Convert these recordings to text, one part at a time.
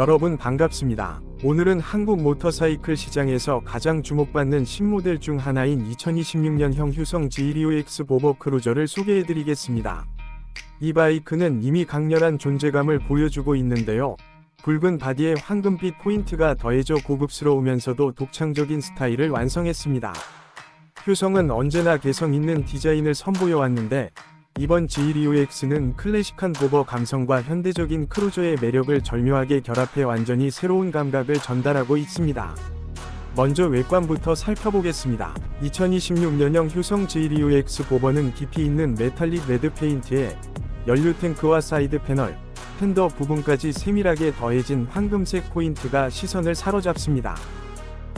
여러분 반갑습니다. 오늘은 한국 모터사이클 시장에서 가장 주목받는 신모델 중 하나인 2026년형 휴성 G2X 보버 크루저를 소개해드리겠습니다. 이 바이크는 이미 강렬한 존재감을 보여주고 있는데요. 붉은 바디에 황금빛 포인트가 더해져 고급스러우면서도 독창적인 스타일을 완성했습니다. 효성은 언제나 개성 있는 디자인을 선보여 왔는데 이번 G2X는 클래식한 보버 감성과 현대적인 크루저의 매력을 절묘하게 결합해 완전히 새로운 감각을 전달하고 있습니다. 먼저 외관부터 살펴보겠습니다. 2026년형 효성 G2X 보버는 깊이 있는 메탈릭 레드 페인트에 연료 탱크와 사이드 패널, 팬더 부분까지 세밀하게 더해진 황금색 포인트가 시선을 사로잡습니다.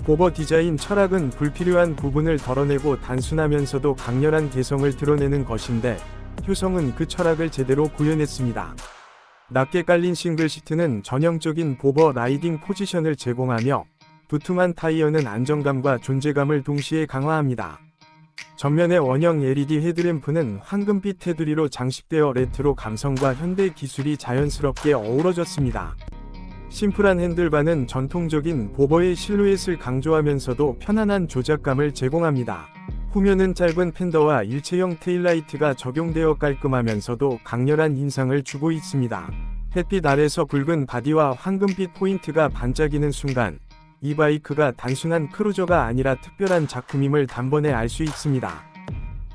보버 디자인 철학은 불필요한 부분을 덜어내고 단순하면서도 강렬한 개성을 드러내는 것인데 효성은 그 철학을 제대로 구현했습니다. 낮게 깔린 싱글 시트는 전형적인 보버 라이딩 포지션을 제공하며 두툼한 타이어는 안정감과 존재감을 동시에 강화합니다. 전면의 원형 LED 헤드램프는 황금빛 테두리로 장식되어 레트로 감성과 현대 기술이 자연스럽게 어우러졌습니다. 심플한 핸들바는 전통적인 보버의 실루엣을 강조하면서도 편안한 조작감을 제공합니다. 후면은 짧은 팬더와 일체형 테일라이트가 적용되어 깔끔하면서도 강렬한 인상을 주고 있습니다. 햇빛 아래서 붉은 바디와 황금빛 포인트가 반짝이는 순간 이 바이크가 단순한 크루저가 아니라 특별한 작품임을 단번에 알 수 있습니다.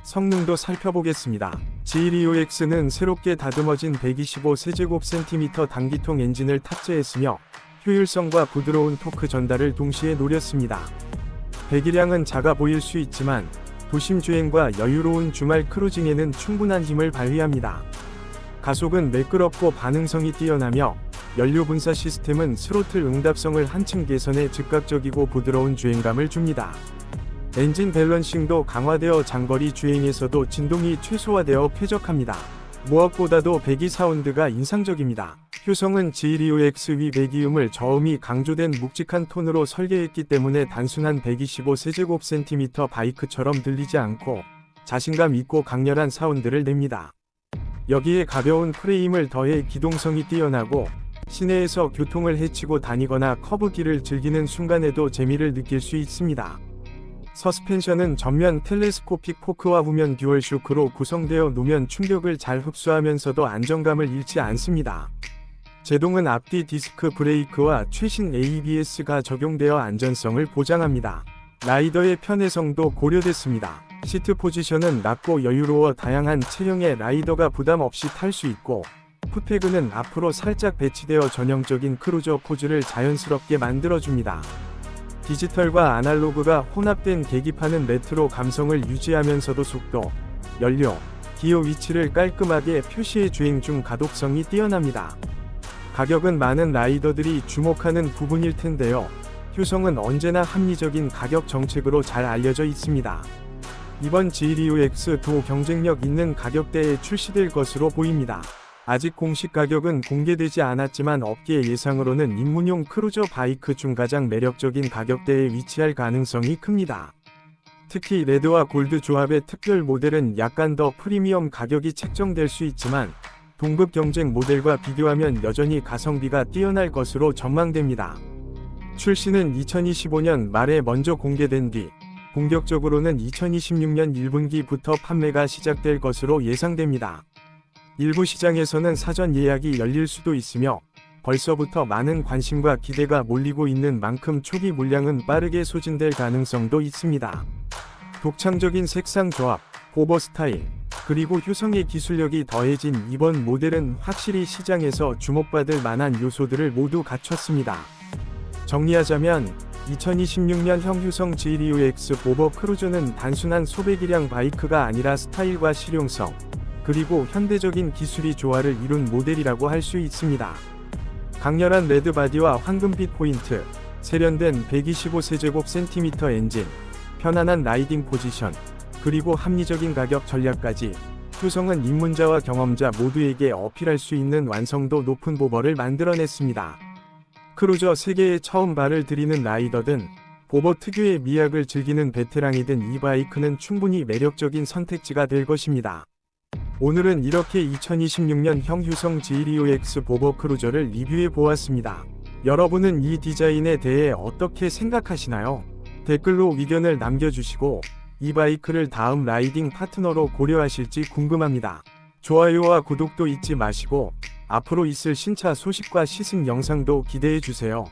성능도 살펴보겠습니다. G2OX는 새롭게 다듬어진 125세제곱센티미터 단기통 엔진을 탑재했으며 효율성과 부드러운 토크 전달을 동시에 노렸습니다. 배기량은 작아 보일 수 있지만 도심 주행과 여유로운 주말 크루징에는 충분한 힘을 발휘합니다. 가속은 매끄럽고 반응성이 뛰어나며 연료 분사 시스템은 스로틀 응답성을 한층 개선해 즉각적이고 부드러운 주행감을 줍니다. 엔진 밸런싱도 강화되어 장거리 주행에서도 진동이 최소화되어 쾌적합니다. 무엇보다도 배기 사운드가 인상적입니다. 효성은 G2OX 위 배기음을 저음이 강조된 묵직한 톤으로 설계했기 때문에 단순한 125세제곱센티미터 바이크처럼 들리지 않고 자신감 있고 강렬한 사운드를 냅니다. 여기에 가벼운 프레임을 더해 기동성이 뛰어나고 시내에서 교통을 헤치고 다니거나 커브길을 즐기는 순간에도 재미를 느낄 수 있습니다. 서스펜션은 전면 텔레스코픽 포크와 후면 듀얼 쇼크로 구성되어 노면 충격을 잘 흡수하면서도 안정감을 잃지 않습니다. 제동은 앞뒤 디스크 브레이크와 최신 ABS가 적용되어 안전성을 보장합니다. 라이더의 편해성도 고려됐습니다. 시트 포지션은 낮고 여유로워 다양한 체형의 라이더가 부담 없이 탈 수 있고 풋패그는 앞으로 살짝 배치되어 전형적인 크루저 포즈를 자연스럽게 만들어줍니다. 디지털과 아날로그가 혼합된 계기판은 레트로 감성을 유지하면서도 속도, 연료, 기어 위치를 깔끔하게 표시해 주행 중 가독성이 뛰어납니다. 가격은 많은 라이더들이 주목하는 부분일 텐데요. 효성은 언제나 합리적인 가격 정책으로 잘 알려져 있습니다. 이번 G2X 도 경쟁력 있는 가격대에 출시될 것으로 보입니다. 아직 공식 가격은 공개되지 않았지만 업계 예상으로는 입문용 크루저 바이크 중 가장 매력적인 가격대에 위치할 가능성이 큽니다. 특히 레드와 골드 조합의 특별 모델은 약간 더 프리미엄 가격이 책정될 수 있지만 동급 경쟁 모델과 비교하면 여전히 가성비가 뛰어날 것으로 전망됩니다. 출시는 2025년 말에 먼저 공개된 뒤 본격적으로는 2026년 1분기부터 판매가 시작될 것으로 예상됩니다. 일부 시장에서는 사전 예약이 열릴 수도 있으며 벌써부터 많은 관심과 기대가 몰리고 있는 만큼 초기 물량은 빠르게 소진될 가능성도 있습니다. 독창적인 색상 조합, 오버 스타일, 그리고 효성의 기술력이 더해진 이번 모델은 확실히 시장에서 주목받을 만한 요소들을 모두 갖췄습니다. 정리하자면 2026년형 효성 G2OX 보버 크루저는 단순한 소배기량 바이크가 아니라 스타일과 실용성, 그리고 현대적인 기술이 조화를 이룬 모델이라고 할 수 있습니다. 강렬한 레드 바디와 황금빛 포인트, 세련된 125세제곱센티미터 엔진, 편안한 라이딩 포지션, 그리고 합리적인 가격 전략까지 효성은 입문자와 경험자 모두에게 어필할 수 있는 완성도 높은 보버를 만들어냈습니다. 크루저 세계에 처음 발을 들이는 라이더든 보버 특유의 미학을 즐기는 베테랑이든 이 바이크는 충분히 매력적인 선택지가 될 것입니다. 오늘은 이렇게 2026년 형 휴성 G2OX 보버 크루저를 리뷰해 보았습니다. 여러분은 이 디자인에 대해 어떻게 생각하시나요? 댓글로 의견을 남겨주시고 이 바이크를 다음 라이딩 파트너로 고려하실지 궁금합니다. 좋아요와 구독도 잊지 마시고 앞으로 있을 신차 소식과 시승 영상도 기대해 주세요.